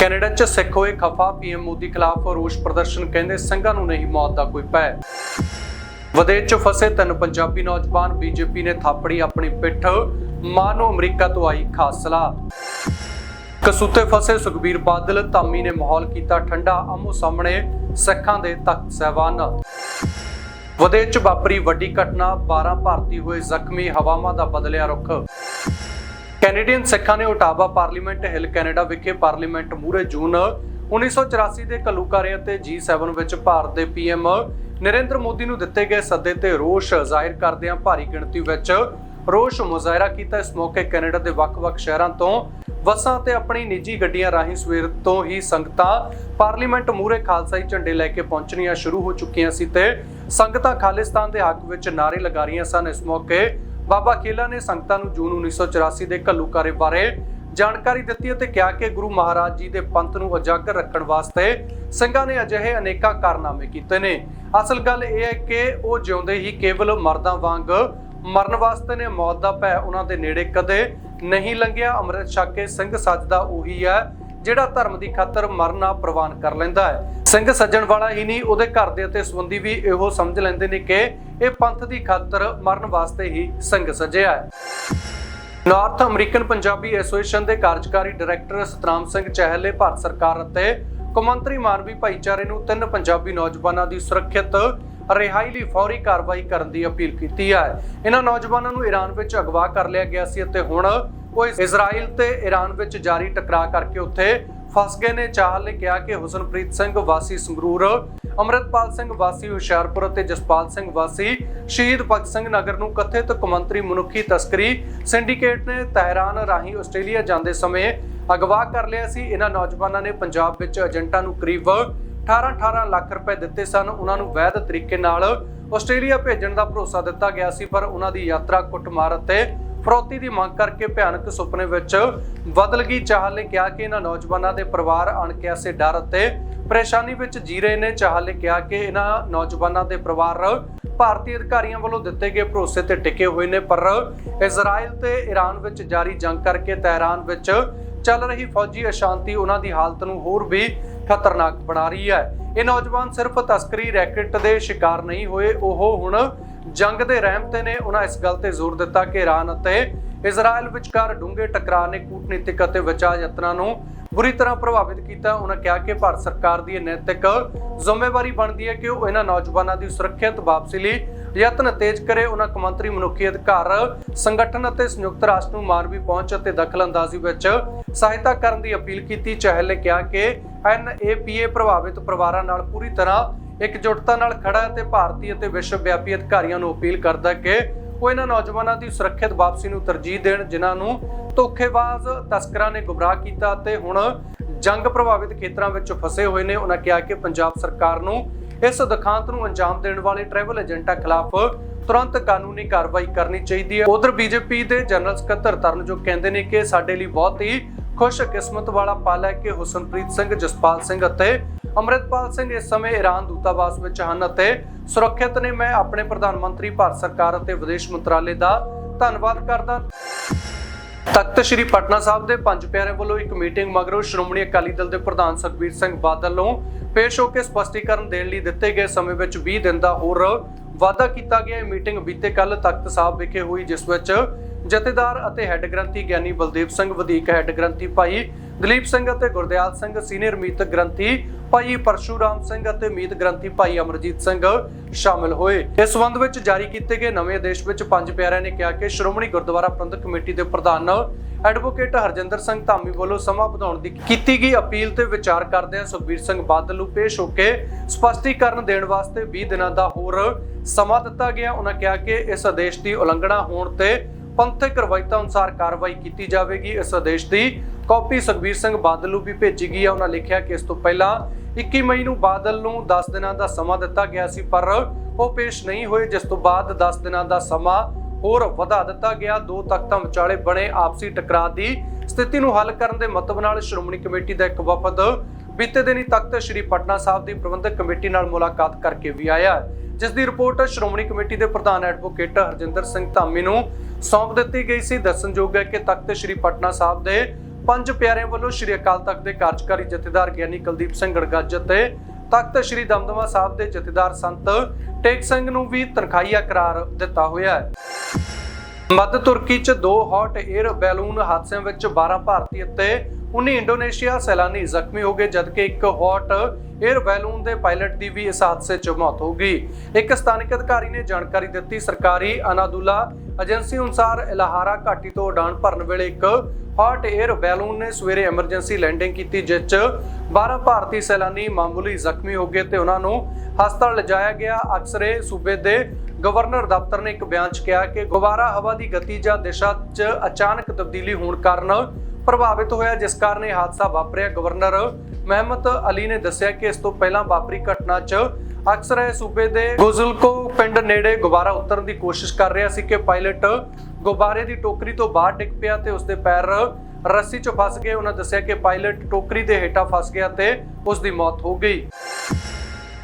Canada 'ਚ ਸਿੱਖ ਹੋਏ ਖਫਾ PM Modi ਖਿਲਾਫ ਰੋਸ ਪ੍ਰਦਰਸ਼ਨ ਕਹਿੰਦੇ ਸਿੰਘਾਂ ਨੂੰ ਨਹੀਂ ਮੌਤ ਦਾ ਕੋਈ ਭੈ। ਵਿਦੇਸ਼ 'ਚ ਫਸੇ ਤਿੰਨ ਪੰਜਾਬੀ ਨੌਜਵਾਨ ਬੀਜੇਪੀ ਨੇ ਥਾਪੜੀ ਆਪਣੀ ਪਿੱਠ, ਮਾਂ ਨੂੰ ਅਮਰੀਕਾ ਤੋਂ ਆਈ ਖਾਸ ਸਲਾਹ। ਕਸੂਤੇ ਫਸੇ ਸੁਖਬੀਰ ਬਾਦਲ, ਧਾਮੀ ਨੇ ਮਾਹੌਲ ਕੀਤਾ ਠੰਡਾ, ਆਮੋ ਸਾਹਮਣੇ ਸਿੱਖਾਂ ਦੇ ਤਖਤ ਸਹਿਬਾਨ। ਵਿਦੇਸ਼ 'ਚ ਵਾਪਰੀ ਵੱਡੀ ਘਟਨਾ 12 ਭਾਰਤੀ ਹੋਏ ਜ਼ਖਮੀ ਹਵਾਵਾਂ ਦਾ ਬਦਲਿਆ ਰੁਖ। ਕੈਨੇਡੀਅਨ ਸਿੱਖਾਂ ਨੇ ਓਟਾਵਾ ਪਾਰਲੀਮੈਂਟ ਹਿੱਲ ਕੈਨੇਡਾ ਵਿਖੇ ਪਾਰਲੀਮੈਂਟ ਮੂਹਰੇ ਜੂਨ 1984 ਦੇ ਘੱਲੂਘਾਰੇ ਅਤੇ G7 ਵਿੱਚ ਭਾਰਤ ਦੇ ਪੀਐਮ ਨਰਿੰਦਰ ਮੋਦੀ ਨੂੰ ਦਿੱਤੇ ਗਏ ਸੱਦੇ ਤੇ ਰੋਸ ਜ਼ਾਹਿਰ ਕਰਦਿਆਂ ਭਾਰੀ ਗਿਣਤੀ ਵਿੱਚ ਰੋਸ ਮੁਜ਼ਾਹਰਾ ਕੀਤਾ। ਇਸ ਮੌਕੇ ਕੈਨੇਡਾ ਦੇ ਵੱਖ-ਵੱਖ ਸ਼ਹਿਰਾਂ ਤੋਂ ਬੱਸਾਂ ਤੇ ਆਪਣੀ ਨਿੱਜੀ ਗੱਡੀਆਂ ਰਾਹੀਂ ਸਵੇਰ ਤੋਂ ਹੀ ਸੰਗਤਾਂ ਪਾਰਲੀਮੈਂਟ ਮੂਹਰੇ ਖਾਲਸਾਈ ਝੰਡੇ ਲੈ ਕੇ ਪਹੁੰਚਣੀਆਂ ਸ਼ੁਰੂ ਹੋ ਚੁੱਕੀਆਂ ਸੀ ਤੇ ਸੰਗਤਾਂ ਖਾਲਿਸਤਾਨ ਦੇ ਹੱਕ ਵਿੱਚ ਨਾਰੇ ਲਗਾ ਰਹੀਆਂ ਸਨ। ਇਸ ਮੌਕੇ ਬਾਬਾ ਖੇਲਾ ਨੇ ਸੰਗਤਾਂ ਨੂੰ ਜੂਨ 1984 ਦੇ ਘੱਲੂਘਾਰੇ ਬਾਰੇ ਜਾਣਕਾਰੀ ਦਿੱਤੀ ਅਤੇ ਕਿਹਾ ਕਿ ਗੁਰੂ ਮਹਾਰਾਜ ਜੀ ਦੇ ਪੰਥ ਨੂੰ ਉਜਾਗਰ ਰੱਖਣ ਵਾਸਤੇ ਸਿੰਘਾਂ ਨੇ ਅਜਿਹੇ ਅਨੇਕਾਂ ਕਾਰਨਾਮੇ ਕੀਤੇ ਨੇ। ਅਸਲ ਗੱਲ ਇਹ ਹੈ ਕਿ ਉਹ ਜਿਉਂਦੇ ਹੀ ਕੇਵਲ ਮਰਦਾਂ ਵਾਂਗ ਮਰਨ ਵਾਸਤੇ ਨੇ, ਮੌਤ ਦਾ ਭੈ ਉਹਨਾਂ ਦੇ ਨੇੜੇ ਕਦੇ ਨਹੀਂ ਲੰਘਿਆ। ਅੰਮ੍ਰਿਤ ਛਕ ਕੇ ਸਿੰਘ ਸੱਜਦਾ ਉਹੀ ਹੈ ਜਿਹੜਾ ਧਰਮ ਦੀ ਖਾਤਰ ਮਰਨਾ ਪ੍ਰਵਾਨ ਕਰ ਲੈਂਦਾ ਹੈ। ਸਿੰਘ ਸੱਜਣ ਵਾਲਾ ਹੀ ਨਹੀਂ, ਉਹਦੇ ਘਰ ਦੇ ਅਤੇ ਸੰਬੰਧੀ ਵੀ ਇਹੋ ਸਮਝ ਲੈਂਦੇ ਨੇ ਕਿ ਇਹ ਪੰਥ ਦੀ ਖਾਤਰ ਮਰਨ ਵਾਸਤੇ ਹੀ ਸਿੰਘ ਸੱਜਿਆ ਹੈ। ਨਾਰਥ ਅਮਰੀਕਨ ਪੰਜਾਬੀ ਐਸੋਸੀਏਸ਼ਨ ਦੇ ਕਾਰਜਕਾਰੀ ਡਾਇਰੈਕਟਰ ਸਤਨਾਮ ਸਿੰਘ ਚਹਿਲ ਨੇ ਭਾਰਤ ਸਰਕਾਰ ਅਤੇ ਕੌਮਾਂਤਰੀ ਮਾਨਵੀ ਭਾਈਚਾਰੇ ਨੂੰ ਤਿੰਨ ਪੰਜਾਬੀ ਨੌਜਵਾਨਾਂ ਦੀ ਸੁਰੱਖਿਅਤ ਰਿਹਾਈ ਲਈ ਫੌਰੀ ਕਾਰਵਾਈ ਕਰਨ ਦੀ ਅਪੀਲ ਕੀਤੀ ਹੈ। ਇਹਨਾਂ ਨੌਜਵਾਨਾਂ ਨੂੰ ਈਰਾਨ ਵਿੱਚ ਅਗਵਾ ਕਰ ਲਿਆ ਗਿਆ ਸੀ ਅਤੇ ਹੁਣ ਉਹ ਇਜ਼ਰਾਈਲ ਤੇ ਈਰਾਨ ਵਿੱਚ ਜਾਰੀ ਟਕਰਾਅ ਕਰਕੇ ਉੱਥੇ ਫਸ ਗਏ ਨੇ। ਚਾਹਲ ਨੇ ਕਿਹਾ ਕਿ ਹੁਸਨਪ੍ਰੀਤ ਸਿੰਘ ਵਾਸੀ ਸੰਗਰੂਰ, ਅਮਰਿਤਪਾਲ ਸਿੰਘ ਵਾਸੀ ਹੁਸ਼ਿਆਰਪੁਰ ਅਤੇ ਜਸਪਾਲ ਸਿੰਘ ਵਾਸੀ ਸ਼ਹੀਦ ਭਗਤ ਸਿੰਘ ਨਗਰ ਨੂੰ ਕਥਿਤ ਕੌਮਾਂਤਰੀ ਮਨੁੱਖੀ ਤਸਕਰੀ ਸਿੰਡੀਕੇਟ ਨੇ ਤਹਿਰਾਨ ਰਾਹੀਂ ਆਸਟ੍ਰੇਲੀਆ ਜਾਂਦੇ ਸਮੇਂ ਅਗਵਾ ਕਰ ਲਿਆ ਸੀ। ਇਹਨਾਂ ਨੌਜਵਾਨਾਂ ਨੇ ਪੰਜਾਬ ਵਿੱਚ ਏਜੰਟਾਂ ਨੂੰ ਕਰੀਬ 18-18 ਲੱਖ ਰੁਪਏ ਦਿੱਤੇ ਸਨ। ਉਹਨਾਂ ਨੂੰ ਵੈਧ ਤਰੀਕੇ ਨਾਲ ਆਸਟ੍ਰੇਲੀਆ ਭੇਜਣ ਦਾ ਭਰੋਸਾ ਦਿੱਤਾ ਗਿਆ ਸੀ, ਪਰ ਉਹਨਾਂ ਦੀ ਯਾਤਰਾ ਕੁੱਟਮਾਰ ਅਤੇ ਫਰੋਤੀ ਦੀ ਮੰਗ ਕਰਕੇ ਭਿਆਨਕ ਸੁਪਨੇ ਵਿੱਚ ਬਦਲ ਗਈ। ਚਾਹਲ ਨੇ ਕਿਹਾ ਕਿ ਇਹਨਾਂ ਨੌਜਵਾਨਾਂ ਦੇ ਪਰਿਵਾਰ ਅਣਕਿਆਸੇ ਡਰ ਅਤੇ ਪਰੇਸ਼ਾਨੀ ਵਿੱਚ ਜੀ ਰਹੇ ਨੇ। ਚਾਹਲ ਨੇ ਕਿਹਾ ਕਿ ਇਹਨਾਂ ਨੌਜਵਾਨਾਂ ਦੇ ਪਰਿਵਾਰ ਭਾਰਤੀ ਅਧਿਕਾਰੀਆਂ ਵੱਲੋਂ ਦਿੱਤੇ ਗਏ ਭਰੋਸੇ ਤੇ ਟਿਕੇ ਹੋਏ ਨੇ, ਪਰ ਇਜ਼ਰਾਈਲ ਤੇ ਈਰਾਨ ਵਿੱਚ ਜਾਰੀ ਜੰਗ ਕਰਕੇ ਤਹਿਰਾਨ ਵਿੱਚ ਚੱਲ ਰਹੀ ਫੌਜੀ ਅਸ਼ਾਂਤੀ ਉਹਨਾਂ ਦੀ ਹਾਲਤ ਨੂੰ ਹੋਰ ਵੀ ਖਤਰਨਾਕ ਬਣਾ ਰਹੀ ਹੈ। ਇਹ ਨੌਜਵਾਨ ਸਿਰਫ ਤਸਕਰੀ ਰੈਕਟ ਦੇ ਸ਼ਿਕਾਰ ਨਹੀਂ ਹੋਏ, ਉਹ ਹੁਣ ਜੰਗ ਦੇ ਰਹਿਮ ਤੇ ਨੇ। ਉਹਨਾਂ ਇਸ ਗੱਲ ਤੇ ਜ਼ੋਰ ਦਿੱਤਾ ਕਿ ਈਰਾਨ ਅਤੇ ਇਜ਼ਰਾਈਲ ਵਿਚਕਾਰ ਡੂੰਘੇ ਟਕਰਾਅ ਨੇ ਕੂਟਨੀਤਿਕ ਅਤੇ ਬਚਾਅ ਯਤਨਾਂ ਨੂੰ ਬੁਰੀ ਤਰ੍ਹਾਂ ਪ੍ਰਭਾਵਿਤ ਕੀਤਾ। ਉਹਨਾਂ ਕਿਹਾ ਕਿ ਭਾਰਤ ਸਰਕਾਰ ਦੀ ਨੈਤਿਕ ਜ਼ਿੰਮੇਵਾਰੀ ਬਣਦੀ ਹੈ ਕਿ ਉਹ ਇਹਨਾਂ ਨੌਜਵਾਨਾਂ ਦੀ ਸੁਰੱਖਿਅਤ ਵਾਪਸੀ ਲਈ ਯਤਨ ਤੇਜ਼ ਕਰੇ। ਉਹਨਾਂ ਕੌਮਾਂਤਰੀ ਮਨੁੱਖੀ ਅਧਿਕਾਰ ਸੰਗਠਨ ਅਤੇ ਸੰਯੁਕਤ ਰਾਸ਼ਟਰ ਨੂੰ ਮਾਨਵੀ ਪਹੁੰਚ ਅਤੇ ਦਖਲਅੰਦਾਜ਼ੀ ਵਿੱਚ ਸਹਾਇਤਾ ਕਰਨ ਦੀ ਅਪੀਲ ਕੀਤੀ। ਚਹਿਲ ਨੇ ਕਿਹਾ ਕਿ ਐਨਏਪੀਏ ਪ੍ਰਭਾਵਿਤ ਪਰਿਵਾਰਾਂ ਨਾਲ ਪੂਰੀ ਤਰ੍ਹਾਂ ਇਕਜੁੱਟਤਾ ਨਾਲ ਖੜਾ ਹੈ ਤੇ ਭਾਰਤੀ ਅਤੇ ਵਿਸ਼ਵ ਵਿਆਪੀ ਅਧਿਕਾਰੀਆਂ ਨੂੰ ਅਪੀਲ ਕਰਦਾ ਹੈ ਕਿ ਉਹ ਇਹਨਾਂ ਨੌਜਵਾਨਾਂ ਦੀ ਸੁਰੱਖਿਅਤ ਵਾਪਸੀ ਨੂੰ ਤਰਜੀਹ ਦੇਣ, ਜਿਨ੍ਹਾਂ ਨੂੰ ਧੋਖੇਬਾਜ਼ ਤਸਕਰਾਂ ਨੇ ਗੁੰਮਰਾਹ ਕੀਤਾ ਤੇ ਹੁਣ ਜੰਗ ਪ੍ਰਭਾਵਿਤ ਖੇਤਰਾਂ ਵਿੱਚ ਫਸੇ ਹੋਏ ਨੇ। ਉਹਨਾਂ ਕਿਹਾ ਕਿ ਪੰਜਾਬ ਸਰਕਾਰ ਨੂੰ ਇਸ ਦੁਖਾਂਤ ਨੂੰ ਅੰਜਾਮ ਦੇਣ ਵਾਲੇ ਟ੍ਰੈਵਲ ਏਜੰਟਾਂ ਖਿਲਾਫ ਤੁਰੰਤ ਕਾਨੂੰਨੀ ਕਾਰਵਾਈ ਕਰਨੀ ਚਾਹੀਦੀ ਹੈ। ਉਧਰ ਬੀਜੇਪੀ ਦੇ ਜਨਰਲ ਸਕੱਤਰ ਤਰਨਜੋਗ ਕਹਿੰਦੇ ਨੇ ਕਿ ਸਾਡੇ ਲਈ ਬਹੁਤ ਹੀ ਖੁਸ਼ ਕਿਸਮਤ ਵਾਲਾ ਪਲ ਹੈ ਕਿ ਹੁਸਨਪ੍ਰੀਤ ਸਿੰਘ, ਜਸਪਾਲ ਸਿੰਘ ਅਤੇ ਅਮਰਿਤਪਾਲ ਸਿੰਘ ਇਸ ਸਮੇਂ ਈਰਾਨ ਦੂਤਾਵਾਸ ਵਿੱਚ ਹਨ ਅਤੇ ਸੁਰੱਖਿਅਤ ਨੇ ਮੈਂ ਆਪਣੇ ਪ੍ਰਧਾਨ ਮੰਤਰੀ ਭਾਰਤ ਸਰਕਾਰ ਅਤੇ ਵਿਦੇਸ਼ ਮੰਤਰਾਲੇ ਦਾ ਧੰਨਵਾਦ ਕਰਦਾ। ਤਖਤ ਸ੍ਰੀ ਪਟਨਾ ਸਾਹਿਬ ਦੇ ਪੰਜ ਪਿਆਰਿਆਂ ਵੱਲੋਂ ਇੱਕ ਮੀਟਿੰਗ ਮਗਰੋਂ ਸ਼੍ਰੋਮਣੀ ਅਕਾਲੀ ਦਲ ਦੇ ਪ੍ਰਧਾਨ ਸੁਖਬੀਰ ਸਿੰਘ ਬਾਦਲ ਨੂੰ ਪੇਸ਼ ਹੋ ਕੇ ਸਪਸ਼ਟੀਕਰਨ ਦੇਣ ਲਈ ਦਿੱਤੇ ਗਏ ਸਮੇਂ ਵਿੱਚ 20 ਦਿਨ ਦਾ ਹੋਰ ਵਾਅਦਾ ਕੀਤਾ ਗਿਆ। ਇਹ ਮੀਟਿੰਗ ਬੀਤੇ ਕੱਲ ਤਖਤ ਸਾਹਿਬ ਵਿਖੇ ਹੋਈ, ਜਿਸ ਵਿੱਚ ਜਥੇਦਾਰ ਅਤੇ ਹੈੱਡ ਗ੍ਰੰਥੀ ਗਿਆਨੀ ਬਲਦੇਵ ਸਿੰਘ, ਵਧੀਕ ਹੈੱਡ ਗ੍ਰੰਥੀ ਭਾਈ ਦਲੀਪ ਸਿੰਘ ਅਤੇ ਗੁਰਦਿਆਲ ਸਿੰਘ, ਸੀਨੀਅਰ ਮੀਤ ਗ੍ਰੰਥੀ ਭਾਈ ਪਰਸ਼ੂਰਾਮ ਸਿੰਘ ਅਤੇ ਮੀਤ ਗ੍ਰੰਥੀ ਭਾਈ ਅਮਰਜੀਤ ਸਿੰਘ ਸ਼ਾਮਿਲ ਹੋਏ। ਇਸ ਸੰਬੰਧ ਵਿੱਚ ਜਾਰੀ ਕੀਤੇ ਗਏ ਨਵੇਂ ਆਦੇਸ਼ ਵਿੱਚ ਪੰਜ ਪਿਆਰਿਆਂ ਨੇ ਕਿਹਾ ਕਿ ਸ਼੍ਰੋਮਣੀ ਗੁਰਦੁਆਰਾ ਪ੍ਰਬੰਧਕ ਕਮੇਟੀ ਦੇ ਪ੍ਰਧਾਨ ਐਡਵੋਕੇਟ ਹਰਜਿੰਦਰ ਸਿੰਘ ਧਾਮੀ ਵੱਲੋਂ ਸਮਾਂ ਵਧਾਉਣ ਦੀ ਕੀਤੀ ਗਈ ਅਪੀਲ ਤੇ ਵਿਚਾਰ ਕਰਦਿਆਂ ਸੁਖਬੀਰ ਸਿੰਘ ਬਾਦਲ ਨੂੰ ਪੇਸ਼ ਹੋ ਕੇ ਸਪਸ਼ਟੀਕਰਨ ਦੇਣ ਵਾਸਤੇ 20 ਦਿਨਾਂ ਦਾ ਹੋਰ ਸਮਾਂ ਦਿੱਤਾ ਗਿਆ। ਉਹਨਾਂ ਕਿਹਾ ਕਿ ਇਸ ਆਦੇਸ਼ ਦੀ ਉਲੰਘਣਾ ਹੋਣ ਤੇ ਪੰਥਕ ਰਵਾਇਤਾਂ ਅਨੁਸਾਰ ਕਾਰਵਾਈ ਕੀਤੀ ਜਾਵੇਗੀ। ਇਸ ਆਦੇਸ਼ ਦੀ ਕਾਪੀ ਸੁਖਬੀਰ ਸਿੰਘ ਬਾਦਲ ਨੂੰ ਵੀ ਭੇਜੀ ਗਈ ਹੈ। ਉਹਨਾਂ ਲਿਖਿਆ ਕਿ ਇਸ ਤੋਂ ਪਹਿਲਾਂ 21 ਮਈ ਨੂੰ ਬਾਦਲ ਨੂੰ 10 ਦਿਨਾਂ ਦਾ ਸਮਾਂ ਦਿੱਤਾ ਗਿਆ ਸੀ, ਪਰ ਉਹ ਪੇਸ਼ ਨਹੀਂ ਹੋਏ, ਜਿਸ ਤੋਂ ਬਾਅਦ 10 ਦਿਨਾਂ ਦਾ ਸਮਾਂ ਹੋਰ ਵਧਾ ਦਿੱਤਾ ਗਿਆ। ਦੋ ਤਖਤਾਂ ਵਿਚਾਲੇ ਬਣੇ ਆਪਸੀ ਟਕਰਾਅ ਦੀ ਸਥਿਤੀ ਨੂੰ ਹੱਲ ਕਰਨ ਦੇ ਮਤਲਬ ਨਾਲ ਸ਼੍ਰੋਮਣੀ ਕਮੇਟੀ ਦਾ ਇੱਕ ਵਫਦ ਬੀਤੇ ਦਿਨੀ ਤਖਤ ਸ੍ਰੀ ਪਟਨਾ ਸਾਹਿਬ ਦੀ ਪ੍ਰਬੰਧਕ ਕਮੇਟੀ ਨਾਲ ਮੁਲਾਕਾਤ ਕਰਕੇ ਵੀ ਆਇਆ ਜਿਸ ਦੀ ਰਿਪੋਰਟ ਸ਼੍ਰੋਮਣੀ ਕਮੇਟੀ ਦੇ ਪ੍ਰਧਾਨ ਐਡਵੋਕੇਟ ਹਰਜਿੰਦਰ ਸਿੰਘ ਧਾਮੀ ਨੂੰ ਸੌਂਪ ਦਿੱਤੀ ਗਈ ਸੀ। ਦੱਸਣਯੋਗ ਹੈ ਕਿ ਤਖਤ ਸ੍ਰੀ ਪਟਨਾ ਸਾਹਿਬ ਦੇ ਪੰਜ ਪਿਆਰਿਆਂ ਵੱਲੋਂ ਸ਼੍ਰੀ ਅਕਾਲ ਤਖਤ ਦੇ ਕਾਰਜਕਾਰੀ ਜਥੇਦਾਰ ਗਿਆਨੀ ਕੁਲਦੀਪ ਸਿੰਘ ਗੜਗੱਜ ਅਤੇ ਤਖਤ ਸ਼੍ਰੀ ਦਮਦਮਾ ਸਾਹਿਬ ਦੇ ਜਥੇਦਾਰ ਸੰਤ ਟੇਕ ਸਿੰਘ ਨੂੰ ਵੀ ਤਨਖਾਹੀਆ ਕਰਾਰ ਦਿੱਤਾ ਹੋਇਆ ਹੈ। ਮੱਧ ਤੁਰਕੀ 'ਚ ਦੋ ਹੌਟ 에ਅਰ ਬੈਲੂਨ ਹਾਦਸਿਆਂ ਵਿੱਚ 12 ਭਾਰਤੀ ਅਤੇ 19 ਇੰਡੋਨੇਸ਼ੀਆ ਸੈਲਾਨੀ ਜ਼ਖਮੀ ਹੋ ਗਏ, ਜਦਕਿ ਇੱਕ ਹੌਟ 에ਅਰ ਬੈਲੂਨ ਦੇ ਪਾਇਲਟ ਦੀ ਵੀ ਇਸ ਹਾਦਸੇ 'ਚ ਮੌਤ ਹੋ ਗਈ। ਇੱਕ ਸਥਾਨਿਕ ਅਧਿਕਾਰੀ ਨੇ ਜਾਣਕਾਰੀ ਦਿੱਤੀ, ਸਰਕਾਰੀ ਅਨਾਦੁਲਾ ਏਜੰਸੀ ਅਨੁਸਾਰ ਇਲਾਹਾਰਾ ਘਾਟੀ ਤੋਂ ਉਡਾਣ ਭਰਨ ਵੇਲੇ ਇੱਕ ਹੌਟ 에ਅਰ ਬੈਲੂਨ ਨੇ ਸਵੇਰੇ ਐਮਰਜੈਂਸੀ ਲੈਂਡਿੰਗ ਕੀਤੀ, ਜਿਸ 'ਚ 12 ਭਾਰਤੀ ਸੈਲਾਨੀ ਮਾਮੂਲੀ ਜ਼ਖਮੀ ਹੋ ਗਏ ਤੇ ਉਹਨਾਂ ਨੂੰ ਹਸਪਤਾਲ ਲਿਜਾਇਆ ਗਿਆ। ਅਕਸਰੇ ਸੂਬੇ ਦੇ ਗਵਰਨਰ ਦਫ਼ਤਰ ਨੇ ਇੱਕ ਬਿਆਨ 'ਚ ਕਿਹਾ ਕਿ ਗੁਬਾਰਾ ਹਵਾ ਦੀ ਗਤੀ ਜਾਂ ਦਿਸ਼ਾ 'ਚ ਅਚਾਨਕ ਤਬਦੀਲੀ ਹੋਣ ਕਾਰਨ ਪ੍ਰਭਾਵਿਤ ਹੋਇਆ, ਜਿਸ ਕਾਰਨ ਇਹ ਹਾਦਸਾ ਵਾਪਰਿਆ। ਗਵਰਨਰ ਮਹਿਮਦ ਅਲੀ ਨੇ ਦੱਸਿਆ ਕਿ ਇਸ ਤੋਂ ਪਹਿਲਾਂ ਵਾਪਰੀ ਘਟਨਾ 'ਚ ਅਕਸਰ ਇਹ ਸੂਬੇ ਦੇ ਗੁਜ਼ਲਕੋ ਪਿੰਡ ਨੇੜੇ ਗੁਬਾਰਾ ਉਤਰਨ ਦੀ ਕੋਸ਼ਿਸ਼ ਕਰ ਰਿਹਾ ਸੀ ਕਿ ਪਾਇਲਟ ਗੁਬਾਰੇ ਦੀ ਟੋਕਰੀ ਤੋਂ ਬਾਹਰ ਡਿੱਗ ਪਿਆ ਤੇ ਉਸਦੇ ਪੈਰ ਰੱਸੀ 'ਚ ਫਸ ਗਏ। ਉਹਨਾਂ ਦੱਸਿਆ ਕਿ ਪਾਇਲਟ ਟੋਕਰੀ ਦੇ ਹੇਠਾਂ ਫਸ ਗਿਆ ਤੇ ਉਸ ਦੀ ਮੌਤ ਹੋ ਗਈ।